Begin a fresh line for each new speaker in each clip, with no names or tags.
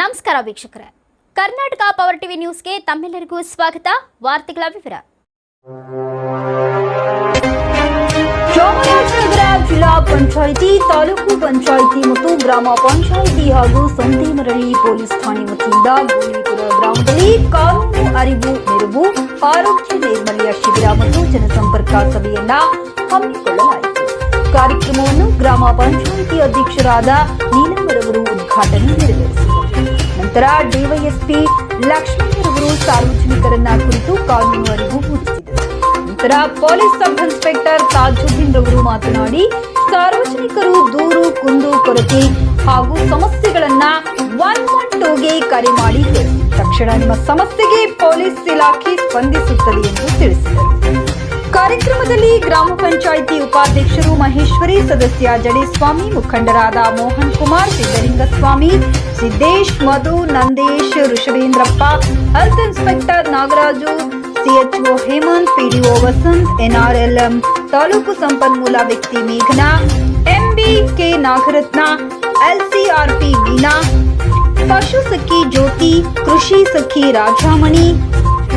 ನಮಸ್ಕಾರ ವೀಕ್ಷಕರೇ. Karnataka power TV ನ್ಯೂಸ್ಗೆ ತಮ್ಮೆಲ್ಲರಿಗೂ ಸ್ವಾಗತ. ವಾರ್ತೆಗಳ ವಿವರ.
ಚಾಮರಾಜನಗರ ಜಿಲ್ಲಾ ಪಂಚಾಯಿತಿ, ತಾಲೂಕು ಪಂಚಾಯಿತಿ ಮತ್ತು ಗ್ರಾಮ ಪಂಚಾಯಿತಿ ಹಾಗೂ ಸಂತೇಮರಳ್ಳಿ ಪೊಲೀಸ್ ಠಾಣೆ ವತಿಯಿಂದ ಗೋವಿಪುರ ಗ್ರಾಮದಲ್ಲಿ ಕಾನೂನು ಅರಿವು, ನೆರವು, ಆರೋಗ್ಯ ನೈರ್ಮಲ್ಯ ಶಿಬಿರ ಮತ್ತು ಜನಸಂಪರ್ಕ ಸಭೆಯನ್ನ ಹಮ್ಮಿಕೊಳ್ಳಲಾಯಿತು. ಕಾರ್ಯಕ್ರಮವನ್ನು ಗ್ರಾಮ ಪಂಚಾಯಿತಿ ಅಧ್ಯಕ್ಷರಾದ ನೀಲಮ್ಮರವರು ಉದ್ಘಾಟನೆ ನೆರವೇರಿಸಿದರು. ನಂತರ ಡಿವೈಎಸ್ಪಿ ಲಕ್ಷ್ಮಣರವರು ಸಾರ್ವಜನಿಕರನ್ನ ಕುರಿತು ಕಾನೂನು ಅರಿವು ಮೂಡಿಸಿದರು. ನಂತರ ಪೊಲೀಸ್ ಸಬ್ ಇನ್ಸ್ಪೆಕ್ಟರ್ ತಾಜುದ್ದೀನ್ ರವರು ಮಾತನಾಡಿ, ಸಾರ್ವಜನಿಕರು ದೂರು, ಕುಂದು, ಕೊರತೆ ಹಾಗೂ ಸಮಸ್ಯೆಗಳನ್ನ ಒನ್ ಒನ್ ಟೂಗೆ ಕರೆ ಮಾಡಿ ತಕ್ಷಣ ನಿಮ್ಮ ಸಮಸ್ಯೆಗೆ ಪೊಲೀಸ್ ಇಲಾಖೆ ಸ್ಪಂದಿಸುತ್ತದೆ ಎಂದು ತಿಳಿಸಿದರು. ಕಾರ್ಯಕ್ರಮದಲ್ಲಿ ಗ್ರಾಮ ಪಂಚಾಯಿತಿ ಉಪಾಧ್ಯಕ್ಷರು ಮಹೇಶ್ವರಿ, ಸದಸ್ಯ ಜಡೇಸ್ವಾಮಿ, ಮುಖಂಡರಾದ Mohan Kumar, Siddalingaswamy, Siddesh, Madhu, Nandesh, Rishabhendrappa, health inspector Nagaraju, CHO Hemanth, PDO Vasanth, NRLM taluk ಸಂಪನ್ಮೂಲ ವ್ಯಕ್ತಿ ಮೇಘನಾ MB K Nagaratna, LCRP Meena ಪಶು ಸಖಿ ಜ್ಯೋತಿ, ಕೃಷಿ ಸಖಿ ರಾಜಾಮಣಿ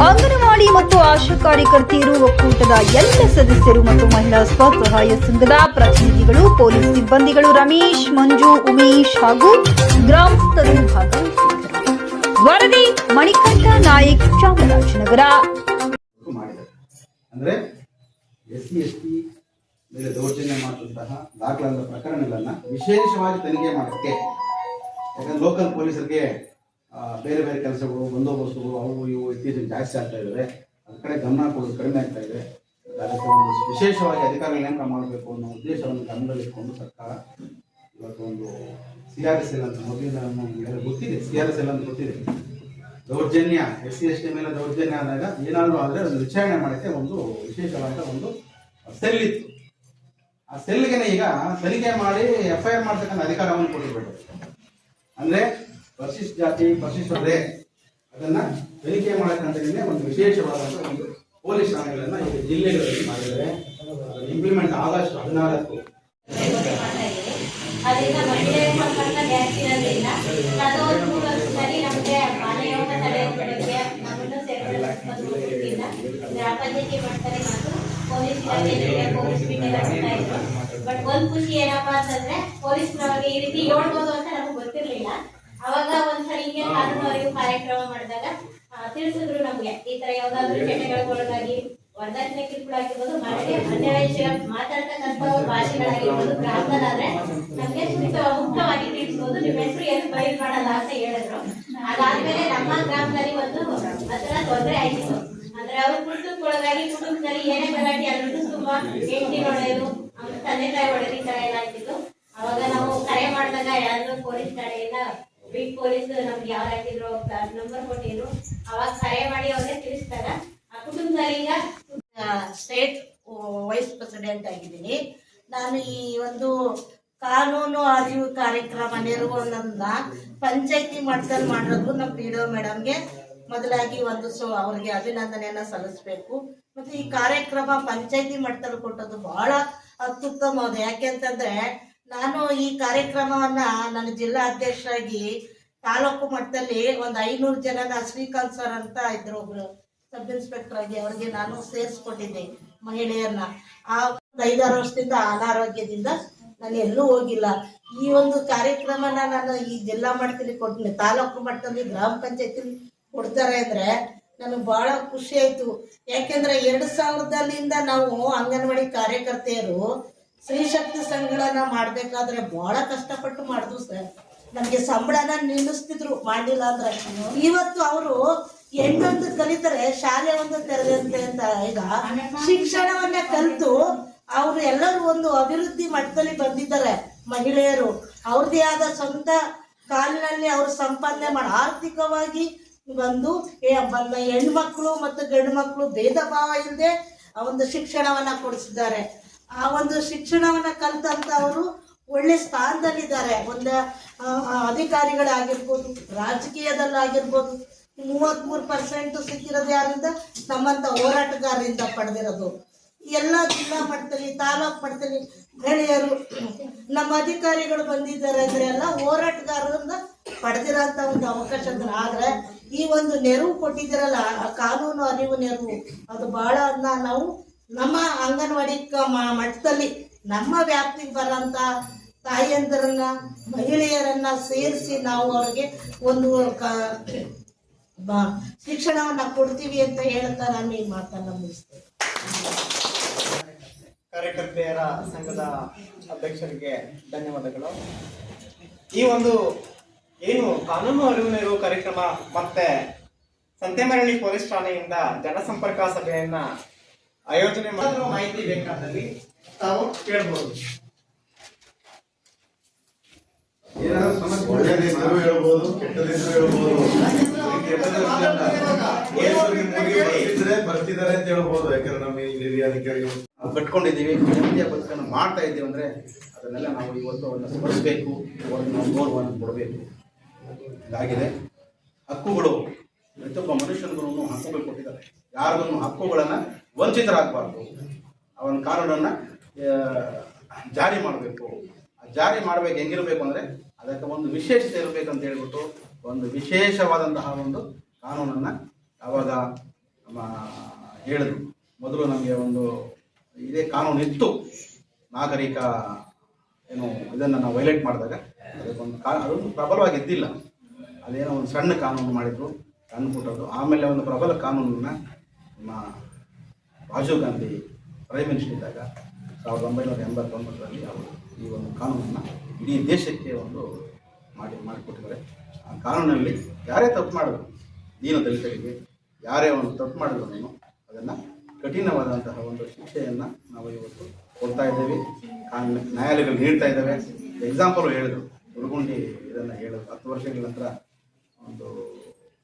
ಅಂಗನವಾಡಿ ಮತ್ತು ಆಶಾ ಕಾರ್ಯಕರ್ತೆಯರು ಒಕ್ಕೂಟದ ಎಲ್ಲ ಸದಸ್ಯರು ಮತ್ತು ಮಹಿಳಾ ಸ್ವಸಹಾಯ ಸಂಘದ ಪ್ರತಿನಿಧಿಗಳು, ಪೊಲೀಸ್ ಸಿಬ್ಬಂದಿಗಳು ರಮೇಶ್, ಮಂಜು, ಉಮೇಶ್ ಹಾಗೂ ಗ್ರಾಮಸ್ಥರು ವರದಿ, ಮಣಿಕಂಠ ನಾಯಕ್, ಚಾಮರಾಜನಗರ.
ಅಂದ್ರೆ ಎಸ್ ಸಿ ಮೇಲೆ ದೌರ್ಜನ್ಯ ಮಾಡುವಂತಹ ದಾಖಲಾದ ಪ್ರಕರಣಗಳನ್ನ ವಿಶೇಷವಾಗಿ ತನಿಖೆ ಮಾಡೋಕ್ಕೆ, ಯಾಕಂದ್ರೆ ಲೋಕಲ್ ಪೊಲೀಸರಿಗೆ ಬೇರೆ ಬೇರೆ ಕೆಲಸಗಳು, ಬಂದೋಬಸ್ತುಗಳು, ಅವು ಇವು ಇತ್ತೀಚೆಗೆ ಜಾಸ್ತಿ ಆಗ್ತಾ ಇದ್ದಾವೆ ಅದ್ರ ಕಡೆ ಗಮನ ಕೊಡೋದು ಕಡಿಮೆ ಆಗ್ತಾ ಇದೆ. ವಿಶೇಷವಾಗಿ ಅಧಿಕಾರಿಗಳು ನೇಮಕ ಮಾಡಬೇಕು ಅನ್ನೋ ಉದ್ದೇಶವನ್ನು ಗಮನದಲ್ಲಿಟ್ಕೊಂಡು ಸರ್ಕಾರ ಇವತ್ತು ಒಂದು ಸಿ ಆರ್ ಎಸ್ ಎಲ್ ಅಂತ ಮೊದಲಿಂದ ಗೊತ್ತಿದೆ. ಸಿ ಆರ್ ಎಸ್ ಎಲ್ ಅಂತ ಗೊತ್ತಿದೆ. ದೌರ್ಜನ್ಯ, ಎಸ್ ಸಿ ಎಸ್ ಟಿ ಮೇಲೆ ದೌರ್ಜನ್ಯ ಆದಾಗ ಏನಾದರೂ ಆದರೆ ಒಂದು ವಿಚಾರಣೆ ಮಾಡೋಕ್ಕೆ ಒಂದು ವಿಶೇಷವಾದ ಒಂದು ಸೆಲ್ ಇತ್ತು. ಆ ಸೆಲ್ಗೆ ಈಗ ತನಿಖೆ ಮಾಡಿ ಎಫ್ ಐ ಆರ್ ಮಾಡ್ತಕ್ಕಂಥ ಅಧಿಕಾರವನ್ನು ಕೊಟ್ಟಿರ್ಬೇಕು. ಅಂದ್ರೆ ಪರಿಶಿಷ್ಟ ಜಾತಿ ಪರಿಶಿಷ್ಟ ವರ್ಗ ಅದನ್ನ ತನಿಖೆ ಮಾಡಕ್ಕಂತಲೇ ಒಂದು ವಿಶೇಷವಾದಂತಹ ಒಂದು ಪೊಲೀಸ್ ಠಾಣೆಗಳನ್ನ ಈಗ ಜಿಲ್ಲೆಗಳಲ್ಲಿ ಮಾಡಿದರೆ ಇಂಪ್ಲಿಮೆಂಟ್ ಆಗಸ್ಟ್ ಹದಿನಾಲ್ಕು
ಅದರಿಂದ ಜಾಸ್ತಿ ನಮಗೆ ಪೊಲೀಸ್ ಪೊಲೀಸ್ ಬಟ್ ಒಂದು ಖುಷಿ ಏನಪ್ಪಾ ಅಂತಂದ್ರೆ ಪೊಲೀಸ್ ಈ ರೀತಿ ಹೇಳ್ಬೋದು ಅಂತ ನಮ್ಗೆ ಗೊತ್ತಿರ್ಲಿಲ್ಲ. ಅವಾಗ ಒಂದ್ಸರಿ ಹಿಂಗೆ ಕಾನೂನು ಅರಿವು ಕಾರ್ಯಕ್ರಮ ಮಾಡಿದಾಗ ತಿಳಿಸಿದ್ರು ನಮ್ಗೆ. ಈ ತರ ಯಾವ್ದಾದ್ರು ಒಳಗಾಗಿ ವರದಕ್ಷಿಣೆ ಕಿರುಕುಳ ಆಗಿರ್ಬೋದು ಮಹಿಳೆ ಅನ್ಯಾಯ ಮಾತಾಡ್ತಕ್ಕಂಥ ಭಾಷೆಗಳಾಗಿರ್ಬೋದು ಗ್ರಾಮದಲ್ಲಾದ್ರೆ ನಮ್ಗೆ ಮುಕ್ತ ಮುಕ್ತವಾಗಿ ತಿಳಿಸ್ಬೋದು. ನಿಮ್ಮ ಹೆಸರು ಏನು ಬಯಲು ಮಾಡಲ್ಲ ಅಂತ ಹೇಳಿದ್ರು. ಅದಾದ್ಮೇಲೆ ನಮ್ಮ ಗ್ರಾಮದಲ್ಲಿ ಒಂದು ಅದರ ತೊಂದರೆ ಆಯ್ತು ಅಂದ್ರೆ ಅವ್ರು ಕುಟುಂಬಕ್ಕೊಳಗಾಗಿ ಕುಟುಂಬದಲ್ಲಿ ಏನೇ ಗಲಾಟೆ ಆದ್ರೂ ತುಂಬಾ ಹೆಂಡತಿ ಹೊಡೆಯೋದು ಅವ್ರ ತಂದೆ ತಾಯಿ ಹೊಡೆದು ಈ ತರ ಎಲ್ಲ ಆಗ್ತಿತ್ತು ಅವಾಗ ನಾವು ಕರೆ ಮಾಡಿದಾಗ ಯಾರಾದ್ರೂ ಪೊಲೀಸ್ ಠಾಣೆಯಿಂದ ಬೀಟ್ ಪೊಲೀಸ್ ನಮ್ಗೆ ಯಾರು ಹಾಕಿದ್ರು ನಂಬರ್ ಕೊಟ್ಟಿದ್ರು. ಅವಾಗ ಕರೆ ಮಾಡಿ ಅವರೇ ತಿಳಿಸ್ತಾರ. ಆ ಕುಟುಂಬದಲ್ಲಿ ಈಗ
ಸ್ಟೇಟ್ ವೈಸ್ ಪ್ರೆಸಿಡೆಂಟ್ ಆಗಿದ್ದೀನಿ. ನಾನು ಈ ಒಂದು ಕಾನೂನು ಅರಿವು ಕಾರ್ಯಕ್ರಮ ನೆರವನ್ನ ಪಂಚಾಯತಿ ಮಟ್ಟದಲ್ಲಿ ಮಾಡಿರೋದು ನಮ್ಮ ಪಿ ಡಿ ಮೇಡಮ್ಗೆ. ಮೊದಲಾಗಿ ಒಂದು ಸೊ, ಅವರಿಗೆ ಅಭಿನಂದನೆಯನ್ನ ಸಲ್ಲಿಸಬೇಕು. ಮತ್ತು ಈ ಕಾರ್ಯಕ್ರಮ ಪಂಚಾಯತಿ ಮಟ್ಟದಲ್ಲಿ ಕೊಟ್ಟದ್ದು ಬಹಳ ಅತ್ಯುತ್ತಮವಾದ. ಯಾಕೆಂತಂದ್ರೆ ನಾನು ಈ ಕಾರ್ಯಕ್ರಮವನ್ನು ನನ್ನ ಜಿಲ್ಲಾ ಅಧ್ಯಕ್ಷರಾಗಿ ತಾಲೂಕು ಮಟ್ಟದಲ್ಲಿ ಒಂದು ಐನೂರು ಜನನ ಶ್ರೀಕಾಂತ್ ಸರ್ ಅಂತ ಇದ್ರು ಒಬ್ರು ಸಬ್ ಇನ್ಸ್ಪೆಕ್ಟರ್ ಆಗಿ, ಅವ್ರಿಗೆ ನಾನು ಸೇರಿಸ್ಕೊಟ್ಟಿದ್ದೆ ಮಹಿಳೆಯರನ್ನ ಆ ಐದಾರು ವರ್ಷದಿಂದ ಅನಾರೋಗ್ಯದಿಂದ ನಾನು ಎಲ್ಲೂ ಹೋಗಿಲ್ಲ. ಈ ಒಂದು ಕಾರ್ಯಕ್ರಮನ ನಾನು ಈ ಜಿಲ್ಲಾ ಮಟ್ಟದಲ್ಲಿ ಕೊಟ್ಟಿನಿ ತಾಲೂಕು ಮಟ್ಟದಲ್ಲಿ ಗ್ರಾಮ ಪಂಚಾಯತಿ ಕೊಡ್ತಾರೆ ಅಂದ್ರೆ ನನಗೆ ಬಹಳ ಖುಷಿ ಆಯ್ತು. ಯಾಕೆಂದ್ರೆ ಎರಡು ಸಾವಿರದಲ್ಲಿಂದ ನಾವು ಅಂಗನವಾಡಿ ಕಾರ್ಯಕರ್ತೆಯರು ಸ್ತ್ರೀ ಶಕ್ತಿ ಸಂಘಗಳನ್ನ ಮಾಡ್ಬೇಕಾದ್ರೆ ಬಹಳ ಕಷ್ಟಪಟ್ಟು ಮಾಡಿದ್ವು ಸರ್. ನಮ್ಗೆ ಸಂಬಳನ ನಿಲ್ಲಿಸ್ತಿದ್ರು ಮಾಡಿಲ್ಲ ಅಂದ್ರೆ. ಇವತ್ತು ಅವರು ಹೆಣ್ಣೊಂದು ಕಲಿತಾರೆ, ಶಾಲೆ ಒಂದು ತೆರೆದಂತೆ ಅಂತ ಈಗ ಶಿಕ್ಷಣವನ್ನ ಕಲಿತು ಅವ್ರು ಎಲ್ಲರೂ ಒಂದು ಅಭಿವೃದ್ಧಿ ಮಟ್ಟದಲ್ಲಿ ಬಂದಿದ್ದಾರೆ ಮಹಿಳೆಯರು. ಅವ್ರದೇ ಆದ ಸ್ವಂತ ಕಾಲಿನಲ್ಲಿ ಅವರು ಸಂಪಾದನೆ ಮಾಡಿ, ಆರ್ಥಿಕವಾಗಿ ಬಂದು ಹೆಣ್ಮಕ್ಳು ಮತ್ತು ಗಂಡು ಮಕ್ಕಳು ಭೇದ ಭಾವ ಇಲ್ಲದೆ ಆ ಒಂದು ಶಿಕ್ಷಣವನ್ನ ಕೊಡಿಸಿದ್ದಾರೆ. ಆ ಒಂದು ಶಿಕ್ಷಣವನ್ನ ಕಲಿತಂತ ಅವರು ಒಳ್ಳೆ ಸ್ಥಾನದಲ್ಲಿದ್ದಾರೆ. ಒಂದು ಅಧಿಕಾರಿಗಳಾಗಿರ್ಬೋದು, ರಾಜಕೀಯದಲ್ಲಾಗಿರ್ಬೋದು, ಮೂವತ್ಮೂರು ಪರ್ಸೆಂಟ್ ಸಿಕ್ಕಿರೋದು ಯಾರಿಂದ ನಮ್ಮಂತ ಹೋರಾಟಗಾರರಿಂದ ಪಡೆದಿರೋದು. ಎಲ್ಲ ಜಿಲ್ಲಾ ಮಟ್ಟದಲ್ಲಿ, ತಾಲೂಕು ಮಟ್ಟದಲ್ಲಿ ಮಹಿಳೆಯರು ನಮ್ಮ ಅಧಿಕಾರಿಗಳು ಬಂದಿದ್ದಾರೆ ಅಂದ್ರೆ ಎಲ್ಲ ಹೋರಾಟಗಾರರಿಂದ ಪಡೆದಿರೋಂಥ ಒಂದು ಅವಕಾಶ ಆದ್ರೆ ಈ ಒಂದು ನೆರವು ಕೊಟ್ಟಿದ್ದೀರಲ್ಲ ಕಾನೂನು ಅರಿವು ನೆರವು, ಅದು ಬಹಳ ಅದನ್ನ ನಾವು ನಮ್ಮ ಅಂಗನವಾಡಿ ಮಟ್ಟದಲ್ಲಿ ನಮ್ಮ ವ್ಯಾಪ್ತಿಗೆ ಬರೋಂಥ ತಾಯಿಯಂದರನ್ನ ಮಹಿಳೆಯರನ್ನ ಸೇರಿಸಿ ನಾವು ಅವ್ರಿಗೆ ಒಂದು, ಕ ಶಿಕ್ಷಣವನ್ನ ಕೊಡ್ತೀವಿ ಅಂತ ಹೇಳ್ತಾ ನಾನು ಈ ಮಾತನ್ನ ಮುಗಿಸ್ತೇನೆ.
ಕಾರ್ಯಕರ್ತೆಯರ ಸಂಘದ ಅಧ್ಯಕ್ಷರಿಗೆ ಧನ್ಯವಾದಗಳು. ಈ ಒಂದು ಏನು ಕಾನೂನು ಅರಿವು ನೆರವು ಕಾರ್ಯಕ್ರಮ ಮತ್ತೆ ಸಂತೆಮರಳ್ಳಿ ಪೊಲೀಸ್ ಠಾಣೆಯಿಂದ ಜನಸಂಪರ್ಕ ಸಭೆಯನ್ನ ಆಯೋಜನೆ ಮಾಡಲು ಮಾಹಿತಿ ಬೇಕಾದಲ್ಲಿ ತಾವು ಕೇಳಬಹುದು
ಏನಾದ್ರು ಸಮಸ್ಯೆ
ಒಳ್ಳೆದಿದ್ರು ಹೇಳ್ಬೋದು ಕೆಟ್ಟದಿದ್ರು ಹೇಳ್ಬೋದು. ಬರ್ತಿದ್ರೆ ಬರ್ತಿದ್ದಾರೆ ಅಂತ ಹೇಳ್ಬೋದು. ಯಾಕಂದ್ರೆ ನಮ್ಮ ಈ ಹಿರಿಯ ಅಧಿಕಾರಿಗಳು
ನಾವು ಕಟ್ಕೊಂಡಿದ್ದೀವಿ. ನೆಮ್ಮದಿಯ ಬದುಕನ್ನು ಮಾಡ್ತಾ ಇದ್ದೀವಿ ಅಂದ್ರೆ ಅದನ್ನೆಲ್ಲ ನಾವು ಇವತ್ತು ಅವನ್ನ ಸ್ಮರಿಸಬೇಕು. ಅವ್ರಿಗೆ ನಾವು ಗೌರವವನ್ನು ಕೊಡಬೇಕು. ಇದಾಗಿದೆ. ಹಕ್ಕುಗಳು. ಪ್ರತಿಯೊಬ್ಬ ಮನುಷ್ಯನಿಗೂ ಹಕ್ಕುಗಳು ಕೊಟ್ಟಿದ್ದಾರೆ. ಯಾರಿಗೂ ಹಕ್ಕುಗಳನ್ನು ವಂಚಿತರಾಗಬಾರ್ದು. ಅವನ ಕಾನೂನನ್ನು ಜಾರಿ ಮಾಡಬೇಕು. ಜಾರಿ ಮಾಡಬೇಕು ಹೆಂಗಿರಬೇಕು ಅಂದರೆ ಅದಕ್ಕೆ ಒಂದು ವಿಶೇಷತೆ ಇರಬೇಕು ಅಂತ ಹೇಳ್ಬಿಟ್ಟು ಒಂದು ವಿಶೇಷವಾದಂತಹ ಒಂದು ಕಾನೂನನ್ನು ಅವಾಗ ನಮ್ಮ ಹೇಳಿದ್ರು. ಮೊದಲು ನಮಗೆ ಒಂದು ಇದೇ ಕಾನೂನು ಇತ್ತು. ನಾಗರಿಕ ಏನು ಇದನ್ನು ನಾವು ವೈಲೇಟ್ ಮಾಡಿದಾಗ ಅದಕ್ಕೊಂದು ಕಾ, ಅದೊಂದು ಪ್ರಬಲವಾಗಿ ಇದ್ದಿಲ್ಲ. ಅದೇನೋ ಒಂದು ಸಣ್ಣ ಕಾನೂನು ಮಾಡಿದ್ರು ಅಂದ್ಬಿಟ್ಟದು ಆಮೇಲೆ ಒಂದು ಪ್ರಬಲ ಕಾನೂನನ್ನು ನಮ್ಮ ರಾಜೀವ್ ಗಾಂಧಿ ಪ್ರೈಮ್ ಮಿನಿಸ್ಟರ್ ಇದ್ದಾಗ ಸಾವಿರದ ಒಂಬೈನೂರ ಎಂಬತ್ತೊಂಬತ್ತರಲ್ಲಿ ಅವರು ಈ ಒಂದು ಕಾನೂನನ್ನು ಇಡೀ ದೇಶಕ್ಕೆ ಒಂದು ಮಾಡಿ ಮಾಡಿಕೊಟ್ಟಿದ್ದಾರೆ. ಆ ಕಾನೂನಲ್ಲಿ ಯಾರೇ ತಪ್ಪು ಮಾಡಿದ್ರು ದೀನ ದಲಿತರಿಗೆ, ಯಾರೇ ಒಂದು ತಪ್ಪು ಮಾಡಿದ್ರು ನಾನು, ಅದನ್ನು ಕಠಿಣವಾದಂತಹ ಒಂದು ಶಿಕ್ಷೆಯನ್ನು ನಾವು ಇವತ್ತು ಕೊಡ್ತಾ ಇದ್ದೇವೆ. ನ್ಯಾಯಾಲಯಗಳು ನೀಡ್ತಾ ಇದ್ದಾವೆ. ಎಕ್ಸಾಂಪಲ್ ಹೇಳಿದ್ರು. ಹುಡುಗುಂಡಿ ಇದನ್ನು ಹೇಳಿದ್ರು ಹತ್ತು ವರ್ಷಗಳ ನಂತರ ಒಂದು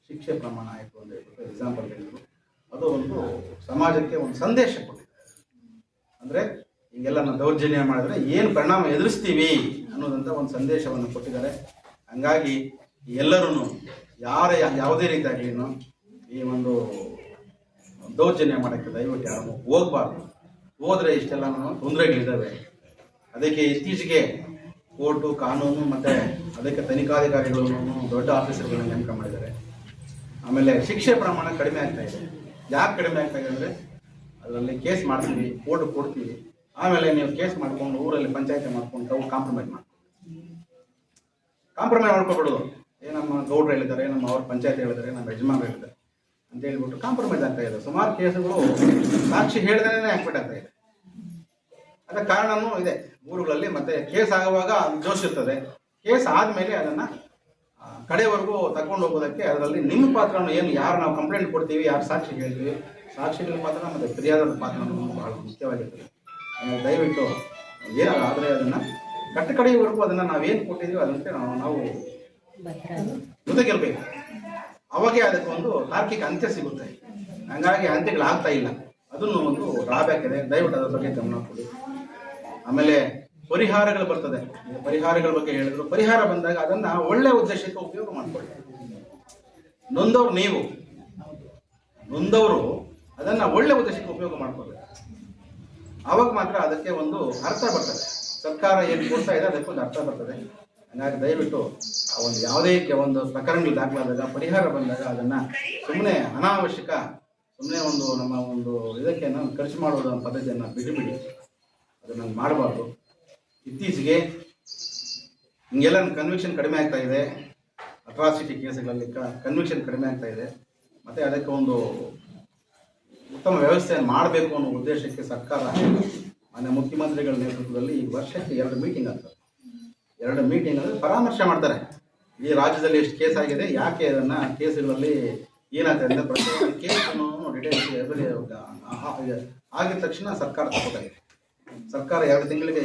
ಶಿಕ್ಷೆ ಪ್ರಮಾಣ ಆಯಿತು ಅಂತ ಹೇಳ್ಬಿಟ್ಟು ಎಕ್ಸಾಂಪಲ್ ಹೇಳಿದ್ರು. ಅದು ಒಂದು ಸಮಾಜಕ್ಕೆ ಒಂದು ಸಂದೇಶ ಕೊಟ್ಟಿದೆ. ಅಂದರೆ ಹೀಗೆಲ್ಲ ನಾವು ದೌರ್ಜನ್ಯ ಮಾಡಿದ್ರೆ ಏನು ಪರಿಣಾಮ ಎದುರಿಸ್ತೀವಿ ಅನ್ನೋದಂಥ ಒಂದು ಸಂದೇಶವನ್ನು ಕೊಟ್ಟಿದ್ದಾರೆ. ಹಂಗಾಗಿ ಎಲ್ಲರೂ ಯಾರ ಯಾವುದೇ ರೀತಿಯಾಗ್ಲಿನೂ ಈ ಒಂದು ದೌರ್ಜನ್ಯ ಮಾಡೋಕ್ಕೆ ದಯವಿಟ್ಟು ಯಾರು ಹೋಗ್ಬಾರ್ದು. ಹೋದರೆ ಇಷ್ಟೆಲ್ಲ ತೊಂದರೆಗಳಿದ್ದಾವೆ. ಅದಕ್ಕೆ ಇತ್ತೀಚೆಗೆ ಕೋರ್ಟು, ಕಾನೂನು ಮತ್ತು ಅದಕ್ಕೆ ತನಿಖಾಧಿಕಾರಿಗಳನ್ನು ದೊಡ್ಡ ಆಫೀಸರ್ಗಳನ್ನ ನೇಮಕ ಮಾಡಿದ್ದಾರೆ. ಆಮೇಲೆ ಶಿಕ್ಷೆ ಪ್ರಮಾಣ ಕಡಿಮೆ ಆಗ್ತಾ ಇದೆ. ಯಾಕೆ ಕಡಿಮೆ ಆಗ್ತಾ ಇದೆ ಅಂದರೆ ಅದರಲ್ಲಿ ಕೇಸ್ ಮಾಡ್ತೀವಿ ಕೋರ್ಟ್ ಕೊಡ್ತೀವಿ. ಆಮೇಲೆ ನೀವು ಕೇಸ್ ಮಾಡ್ಕೊಂಡು ಊರಲ್ಲಿ ಪಂಚಾಯತಿ ಮಾಡ್ಕೊಂಡು ತಾವು ಕಾಂಪ್ರಮೈಸ್ ಮಾಡ್ತೀವಿ. ಕಾಂಪ್ರಮೈಸ್ ಮಾಡ್ಕೊಬಿಡೋದು ಏ, ನಮ್ಮ ಗೌಡ್ರು ಹೇಳಿದ್ದಾರೆ, ನಮ್ಮ ಅವ್ರ ಪಂಚಾಯತ್ ಹೇಳಿದ್ದಾರೆ, ನಮ್ಮ ಯಜಮಾನ್ ಹೇಳಿದ್ದಾರೆ. ಅಂತ ಹೇಳ್ಬಿಟ್ಟು ಕಾಂಪ್ರಮೈಸ್ ಆಗ್ತಾ ಇದೆ. ಸುಮಾರು ಕೇಸುಗಳು ಸಾಕ್ಷಿ ಹೇಳ್ದೇನೆ ಹಾಕ್ಬಿಟ್ಟಾಗ್ತಾ ಇದೆ. ಅದಕ್ಕೆ ಕಾರಣನೂ ಇದೆ. ಊರುಗಳಲ್ಲಿ ಮತ್ತೆ ಕೇಸ್ ಆಗುವಾಗ ಅದು ಜೋಶ್ ಕೇಸ್ ಆದಮೇಲೆ ಅದನ್ನು ಕಡೆವರೆಗೂ ತಗೊಂಡು ಹೋಗೋದಕ್ಕೆ ಅದರಲ್ಲಿ ನಿಮ್ಮ ಪಾತ್ರ ಏನು, ಯಾರು ನಾವು ಕಂಪ್ಲೇಂಟ್ ಕೊಡ್ತೀವಿ, ಯಾರು ಸಾಕ್ಷಿ ಹೇಳ್ತೀವಿ ಸಾಕ್ಷಿಗಳ ಪಾತ್ರ ಮತ್ತು ಫಿರ್ಯಾದದ ಪಾತ್ರ ಬಹಳ ಮುಖ್ಯವಾಗಿರ್ತದೆ. ದಯವಿಟ್ಟು ಏನಾದ್ರು ಆದರೆ ಅದನ್ನು ಕಟ್ಟ ಕಡೆಯವರೆಗೂ ಅದನ್ನು ನಾವೇನು ಕೊಟ್ಟಿದ್ದೀವಿ ಅದಕ್ಕೆ ನಾವು ನಾವು ಜೊತೆಗಿರ್ಬೇಕು. ಅವಾಗೇ ಅದಕ್ಕೆ ಒಂದು ತಾರ್ಕಿಕ ಅಂತ್ಯ ಸಿಗುತ್ತೆ. ಹಂಗಾಗಿ ಅಂತ್ಯಗಳಾಗ್ತಾ ಇಲ್ಲ. ಅದನ್ನು ಒಂದು ಡ್ರಾಬ್ಯಾಕ್ ಇದೆ. ದಯವಿಟ್ಟು ಅದ್ರ ಬಗ್ಗೆ ಗಮನ ಕೊಡಿ. ಆಮೇಲೆ ಪರಿಹಾರಗಳು ಬರ್ತದೆ. ಪರಿಹಾರಗಳ ಬಗ್ಗೆ ಹೇಳಿದ್ರು. ಪರಿಹಾರ ಬಂದಾಗ ಅದನ್ನ ಒಳ್ಳೆ ಉದ್ದೇಶಕ್ಕೆ ಉಪಯೋಗ ಮಾಡ್ಕೊಳ್ಳಿ. ನೊಂದವ್ರು ನೀವು. ನೊಂದವರು ಅದನ್ನ ಒಳ್ಳೆ ಉದ್ದೇಶಕ್ಕೆ ಉಪಯೋಗ ಮಾಡ್ಕೊಳ್ಬೇಕು ಅವಾಗ ಮಾತ್ರ ಅದಕ್ಕೆ ಒಂದು ಅರ್ಥ ಬರ್ತದೆ. ಸರ್ಕಾರ ಏನು ಕೊಡ್ತಾ ಇದೆ ಅದಕ್ಕೊಂದು ಅರ್ಥ ಬರ್ತದೆ. ಹಾಗಾಗಿ ದಯವಿಟ್ಟು ಆ ಒಂದು ಯಾವುದೇ ಒಂದು ಪ್ರಕರಣಗಳು ದಾಖಲಾದಾಗ, ಪರಿಹಾರ ಬಂದಾಗ ಅದನ್ನ ಸುಮ್ಮನೆ ಅನಾವಶ್ಯಕ ಸುಮ್ಮನೆ ಒಂದು ನಮ್ಮ ಒಂದು ಇದಕ್ಕೆ ನಾವು ಖರ್ಚು ಮಾಡುವುದು ಪದ್ಧತಿಯನ್ನು ಬಿಡಿಬಿಡಿ ಬಿಡಿ. ಅದನ್ನು ಮಾಡಬಾರ್ದು. ಇತ್ತೀಚೆಗೆ ಹಿಂಗೆಲ್ಲ ಕನ್ವಿಕ್ಷನ್ ಕಡಿಮೆ ಆಗ್ತಾ ಇದೆ. ಅಟ್ರಾಸಿಟಿ ಕೇಸ್ಗಳಲ್ಲಿ ಕನ್ವಿಕ್ಷನ್ ಕಡಿಮೆ ಆಗ್ತಾ ಇದೆ. ಮತ್ತೆ ಅದಕ್ಕೆ ಒಂದು ಉತ್ತಮ ವ್ಯವಸ್ಥೆಯನ್ನು ಮಾಡಬೇಕು ಅನ್ನೋ ಉದ್ದೇಶಕ್ಕೆ ಸರ್ಕಾರ ಮಾನ್ಯ ಮುಖ್ಯಮಂತ್ರಿಗಳ ನೇತೃತ್ವದಲ್ಲಿ ಈ ವರ್ಷಕ್ಕೆ ಎರಡು ಮೀಟಿಂಗ್ ಆಗ್ತದೆ. ಎರಡು ಮೀಟಿಂಗ್ ಅಂದರೆ ಪರಾಮರ್ಶೆ ಮಾಡ್ತಾರೆ. ಈ ರಾಜ್ಯದಲ್ಲಿ ಎಷ್ಟು ಕೇಸ್ ಆಗಿದೆ, ಯಾಕೆ ಅದನ್ನು ಕೇಸುಗಳಲ್ಲಿ ಏನಾಗ್ತದೆ ಅಂದರೆ ಪ್ರತಿಯೊಂದು ಕೇಸನ್ನು ಡಿಟೇಲ್ಸ್ ಆಗಿದ ತಕ್ಷಣ ಸರ್ಕಾರ ತಗೋತಾರೆ ಸರ್ಕಾರ ಎರಡು ತಿಂಗಳಿಗೆ